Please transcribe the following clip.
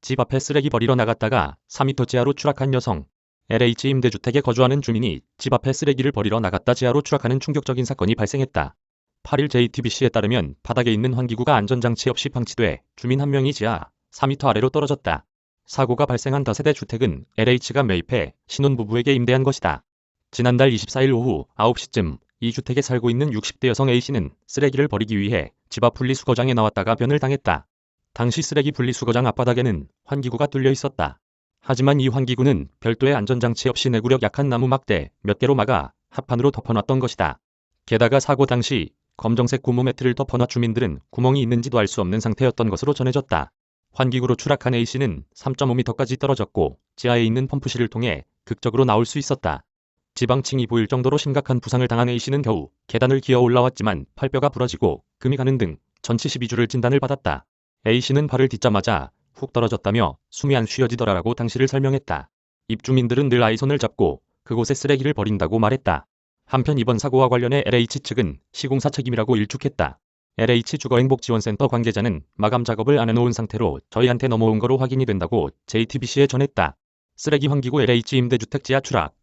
집 앞에 쓰레기 버리러 나갔다가 4m 지하로 추락한 여성. LH 임대주택에 거주하는 주민이 집 앞에 쓰레기를 버리러 나갔다 지하로 추락하는 충격적인 사건이 발생했다. 8일 JTBC에 따르면 바닥에 있는 환기구가 안전장치 없이 방치돼 주민 한 명이 지하 4m 아래로 떨어졌다. 사고가 발생한 다세대 주택은 LH가 매입해 신혼부부에게 임대한 것이다. 지난달 24일 오후 9시쯤 이 주택에 살고 있는 60대 여성 A씨는 쓰레기를 버리기 위해 집 앞 분리수거장에 나왔다가 변을 당했다. 당시 쓰레기 분리수거장 앞바닥에는 환기구가 뚫려 있었다. 하지만 이 환기구는 별도의 안전장치 없이 내구력 약한 나무 막대 몇 개로 막아 합판으로 덮어놨던 것이다. 게다가 사고 당시 검정색 고무 매트를 덮어놔 주민들은 구멍이 있는지도 알 수 없는 상태였던 것으로 전해졌다. 환기구로 추락한 A씨는 3.5m까지 떨어졌고 지하에 있는 펌프실을 통해 극적으로 나올 수 있었다. 지방층이 보일 정도로 심각한 부상을 당한 A씨는 겨우 계단을 기어 올라왔지만 팔뼈가 부러지고 금이 가는 등 전치 12주를 진단을 받았다. A씨는 발을 딛자마자 훅 떨어졌다며 숨이 안 쉬어지더라라고 당시를 설명했다. 입주민들은 늘 아이 손을 잡고 그곳에 쓰레기를 버린다고 말했다. 한편 이번 사고와 관련해 LH 측은 시공사 책임이라고 일축했다. LH 주거행복지원센터 관계자는 마감 작업을 안 해놓은 상태로 저희한테 넘어온 거로 확인이 된다고 JTBC에 전했다. 쓰레기 환기구 LH 임대주택 지하 추락.